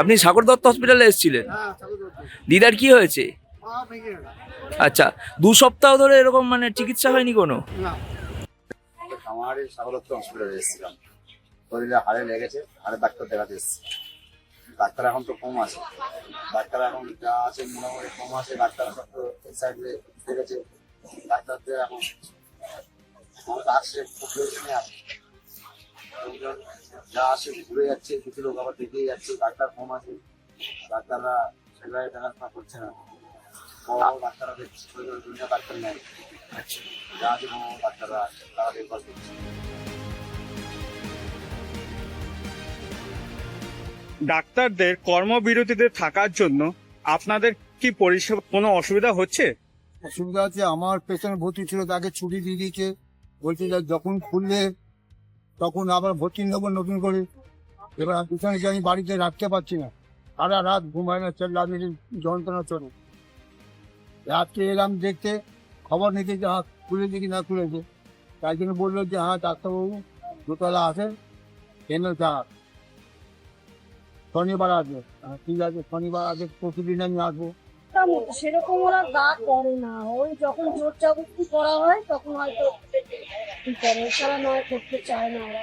আপনি সাগর দত্ত হসপিটালে এসেছিলেন? দিদার কি হয়েছে। আচ্ছা দু সপ্তাহ ধরে এরকম মানে চিকিৎসা হয়নি কোনো? হসপিটালে এসেছিলাম। হাড়ে লেগেছে, হাড়ে ডাক্তার দেখাতে ডাক্তার এখন তো কম আছে। ডাক্তার এখন যা আছে মোটামুটি কম আছে, ডাক্তার সাইডে দেখেছে ডাক্তারদের এখন আসছে যা আসে ঘুরে যাচ্ছে কিছু লোক আবার দেখেই যাচ্ছে ডাক্তার কম আছে ডাক্তাররা সেভাবে দেখাশোনা করছে না। বড় ডাক্তাররা দুনিয়া ডাক্তার নেয় যা আছে বড় বড় ডাক্তাররা তারা দেখভাল করছে। ডাক্তারদের কর্মবিরতিতে থাকার জন্য আপনাদের কি পরিষেবা কোনো অসুবিধা হচ্ছে? অসুবিধা আছে আমার পেছনে ভর্তি ছিল তাকে ছুটি দিয়ে দিয়েছে। বলছে যখন খুললে তখন আবার ভর্তি নেব নতুন করে। এবার আমি পিছনে আমি বাড়িতে রাখতে পারছি না। সারা রাত ঘুমায় না চল রাত যন্ত্রণা চলে রাত্রে এলাম দেখতে খবর নিতে যে হ্যাঁ খুলেছে কি না খুলেছে। তাই জন্য বলল যে হ্যাঁ ডাক্তারবাবু দোতলা আছে এনে যা শনিবার আসবে। হ্যাঁ, ঠিক আছে শনিবার আগে প্রতিদিন আমি আসব। সেরকম ওরা গা করে না। ওই যখন জোর চাবুক্তি করা হয় তখন হয়তো কি করে নয় করতে চায় না ওরা।